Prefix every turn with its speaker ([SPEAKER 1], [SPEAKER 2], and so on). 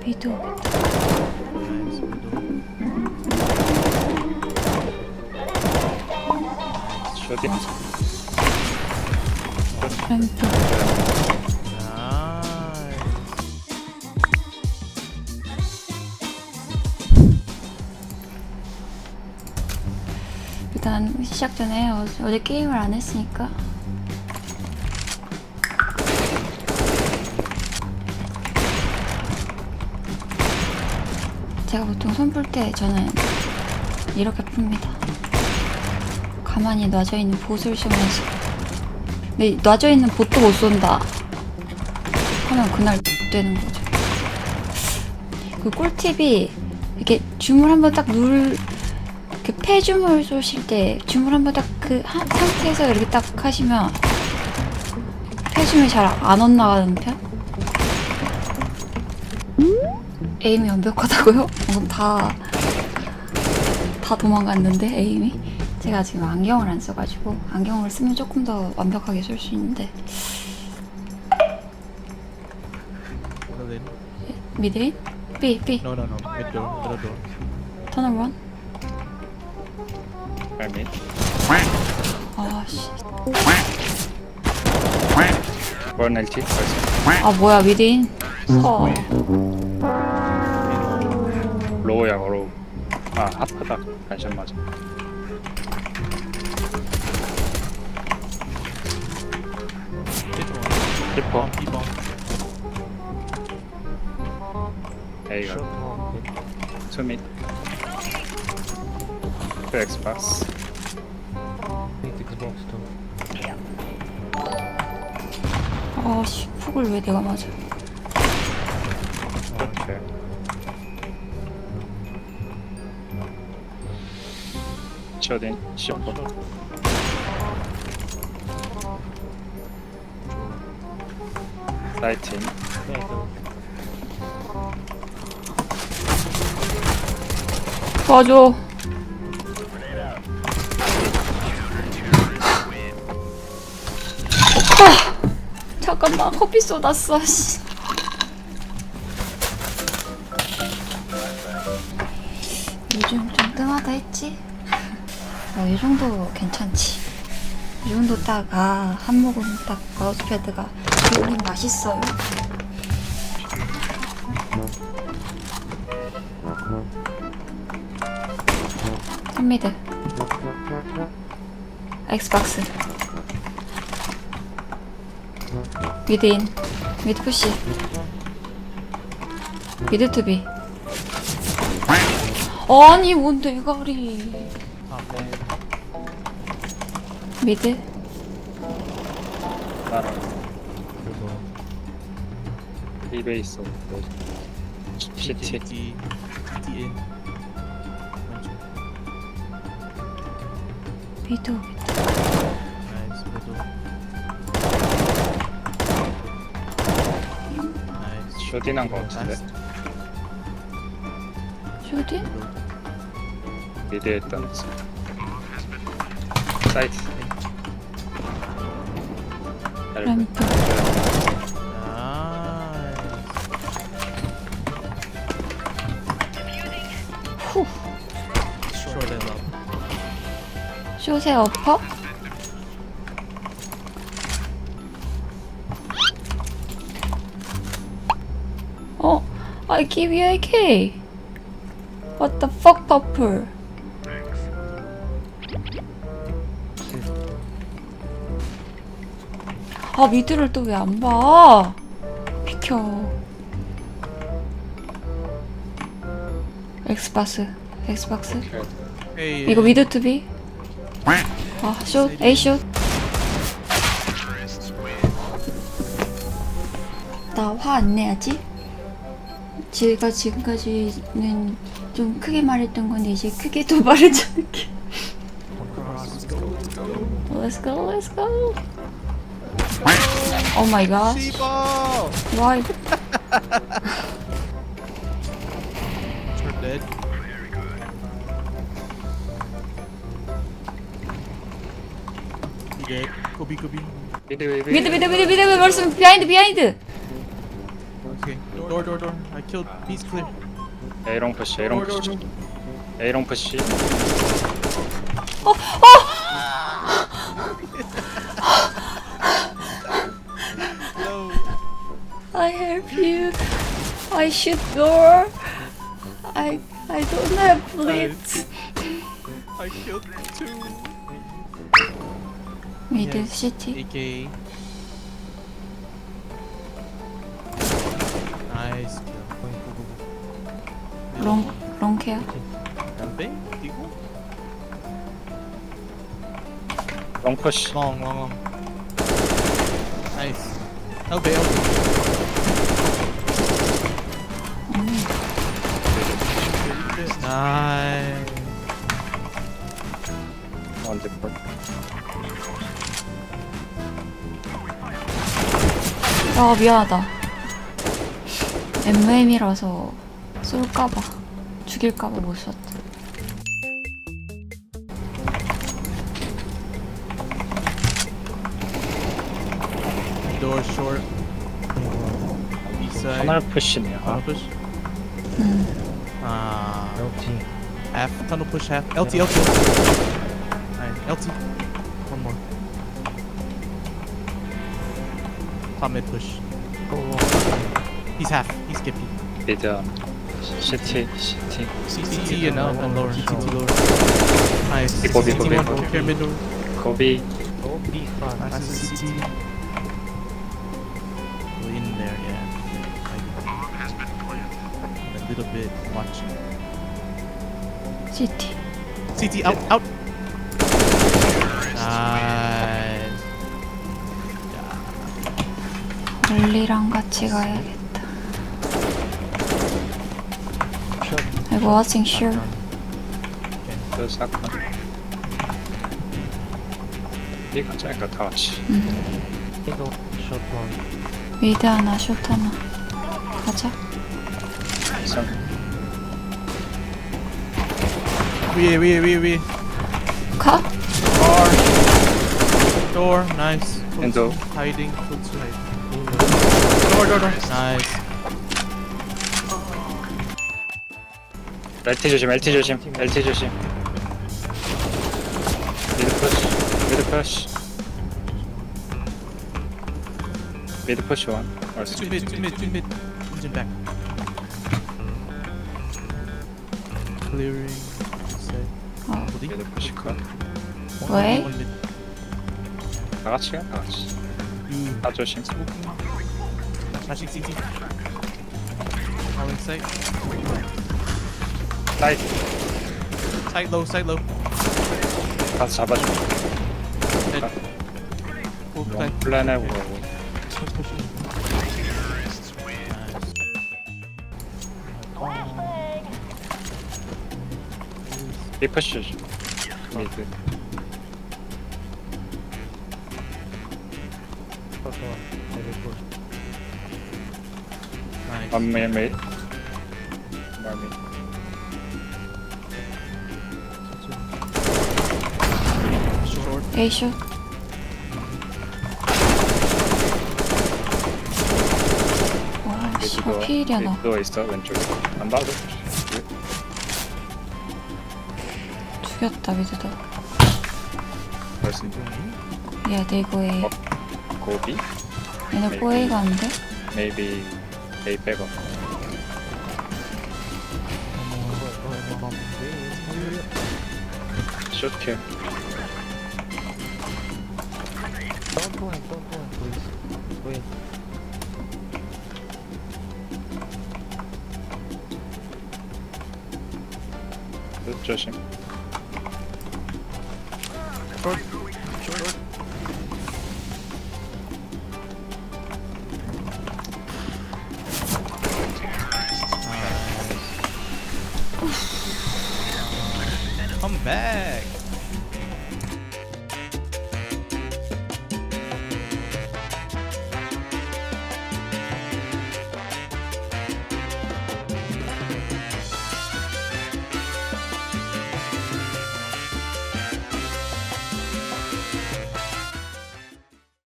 [SPEAKER 1] 비도
[SPEAKER 2] 나이스
[SPEAKER 1] 일단 시작 전에 어, 어제 게임을 안 했으니까 제가 보통 손 풀 때 저는 이렇게 풉니다. 가만히 놔져 있는 보스를 쏘면서 근데 놔져 있는 보도 못 쏜다 하면 그날 되는 거죠. 그 꿀팁이 이렇게 줌을 한번 딱 누를 그 폐줌을 쏘실 때 줌을 한번 딱 그 상태에서 이렇게 딱 하시면 폐줌이 잘 안 엇나가는 편? 에임이 완벽하다고요? 방금 다, 다 도망갔는데, 에임이? 제가 지금 안경을 안 써가지고, 안경을 쓰면 조금 더 완벽하게 쏠 수 있는데. 미드인? B, B,
[SPEAKER 2] No, no, no. Mid door. Middle door.
[SPEAKER 1] 터널 원?
[SPEAKER 3] 발밑
[SPEAKER 1] 아, 씨.
[SPEAKER 3] 원 LT
[SPEAKER 1] 아, 뭐야, 미드인? 어.
[SPEAKER 3] 로우야 로우 아 하프다 반샷 맞아. 리퍼
[SPEAKER 2] B bomb.
[SPEAKER 3] A가. 투밋 그 엑스박스
[SPEAKER 2] Mid Xbox too.
[SPEAKER 1] 아, 씨. 훅을 왜 내가 맞아?
[SPEAKER 3] 오케이 쇼딩 쇼퍼 사이팅
[SPEAKER 2] Yeah, go.
[SPEAKER 1] 도와줘. 아, 잠깐만 커피 쏟았어. 씨. 요즘 좀 뜸하다 했지? 어, 이 정도 괜찮지. 이 정도 딱, 아, 한 모금 딱 마우스패드가 기울인 맛있어요. 탑미드. 엑스박스. 미드인. 미드 푸시. 미드 투비. 아니 뭔데 이거리
[SPEAKER 2] Man.
[SPEAKER 1] 미드
[SPEAKER 3] 나랑. 입에 있어 시티
[SPEAKER 2] in. 왼쪽.
[SPEAKER 1] 미드.
[SPEAKER 3] 쇼딩한 거 같은데.
[SPEAKER 1] 쇼딘?
[SPEAKER 3] 있던 사이트.
[SPEAKER 1] 후
[SPEAKER 2] up.
[SPEAKER 1] 숏의 어퍼 어 I give you AK What the fuck purple 아 미드를 또 왜 안 봐? 비켜 엑스박스 엑스박스. 이거 미드 투비 아, 숏, A 숏. 나화 안 내야지. 제가 지금까지는 좀 크게 말했던 건데 이제 크게 또 말해줄게. Let's go, let's go. Oh my gosh.
[SPEAKER 2] Sheeple!
[SPEAKER 1] Why?
[SPEAKER 2] Short dead. He dead. Kobe, Kobe.
[SPEAKER 3] 미드 미드
[SPEAKER 1] 미드, 미드, 미드, 미드, 벌써 비하인드, 비하인드.
[SPEAKER 2] Okay. Door, door, door. I killed. He's clear.
[SPEAKER 3] A롱 푸시 A롱
[SPEAKER 2] Door, door,
[SPEAKER 3] 푸시
[SPEAKER 2] door.
[SPEAKER 3] A롱 푸시
[SPEAKER 2] No.
[SPEAKER 1] I help you. I shoot door. I I don't have bullets.
[SPEAKER 2] I killed two.
[SPEAKER 1] 미드
[SPEAKER 2] Yes.
[SPEAKER 1] 시티.
[SPEAKER 2] AK. Nice kill.
[SPEAKER 1] 롱 롱케어.
[SPEAKER 2] Elbe? Eagle?
[SPEAKER 3] 롱 푸시
[SPEAKER 2] Long, long, long. Nice. Elbe, Elbe. Nice.
[SPEAKER 3] 언제
[SPEAKER 1] 볼아 미안하다. MM이라서 쏠까봐 죽일까봐 못 썼다.
[SPEAKER 2] Door short. East side.
[SPEAKER 3] 터널 푸시네요
[SPEAKER 2] Tunnel push.
[SPEAKER 1] 음.
[SPEAKER 2] Ah. Half. Tunnel push half. LT, LT. Alright, LT. One more. Top mid push. He's half. He's skippy.
[SPEAKER 3] 미드 시티 시티
[SPEAKER 2] CT and, uh, and lower. CT lower. Nice.
[SPEAKER 3] Big one, big
[SPEAKER 2] CT
[SPEAKER 3] one, big
[SPEAKER 2] one.
[SPEAKER 3] one.
[SPEAKER 2] Pyramid door.
[SPEAKER 3] 고비
[SPEAKER 2] Nice. CT. Little bit watching.
[SPEAKER 1] 시티.
[SPEAKER 2] CT out, out. Nice.
[SPEAKER 1] 멀리랑 같이 가야겠다. I wasn't sure.
[SPEAKER 3] 그 사건 이 가짜니까 다 같이
[SPEAKER 1] 미드 하나, 숏 하나. 가자.
[SPEAKER 3] 선
[SPEAKER 2] 위에 위에 위에 위에.
[SPEAKER 1] 가?
[SPEAKER 2] Door. Door. Nice.
[SPEAKER 3] Window.
[SPEAKER 2] Hiding. Close to hide. Door door door. Nice.
[SPEAKER 3] LT 조심 LT 조심 LT 조심 미드 푸시 미드 푸시 미드 푸시 원
[SPEAKER 2] Two mid. Two mid. Two mid. Engine back. Clearing. Set.
[SPEAKER 1] 어,
[SPEAKER 2] 어디?
[SPEAKER 3] 컷다
[SPEAKER 1] 왜?
[SPEAKER 2] Mid.
[SPEAKER 3] 같이 가 다 같이
[SPEAKER 2] You.
[SPEAKER 3] 다 조심
[SPEAKER 2] Flashing CT. Calling sight.
[SPEAKER 3] 사이드
[SPEAKER 2] Sight low.
[SPEAKER 3] 잡아줘
[SPEAKER 2] Dead. Full
[SPEAKER 3] 롱
[SPEAKER 2] time.
[SPEAKER 3] 플랜 해보고 이푸 시 조심 미드
[SPEAKER 2] Nice.
[SPEAKER 3] 원메 메이 마미
[SPEAKER 2] Short.
[SPEAKER 1] A 숏. 와, 씨발
[SPEAKER 3] 미드도
[SPEAKER 1] 피일이야 너.
[SPEAKER 3] 미드도 있어 왼쪽에 안 봐도
[SPEAKER 1] 죽였다 미드도.
[SPEAKER 3] 벌써
[SPEAKER 1] 야, 내고에
[SPEAKER 3] 어? 고비
[SPEAKER 1] 얘네 뽀에 가는데?
[SPEAKER 3] maybe A 숏킬 끝 조심
[SPEAKER 2] Por...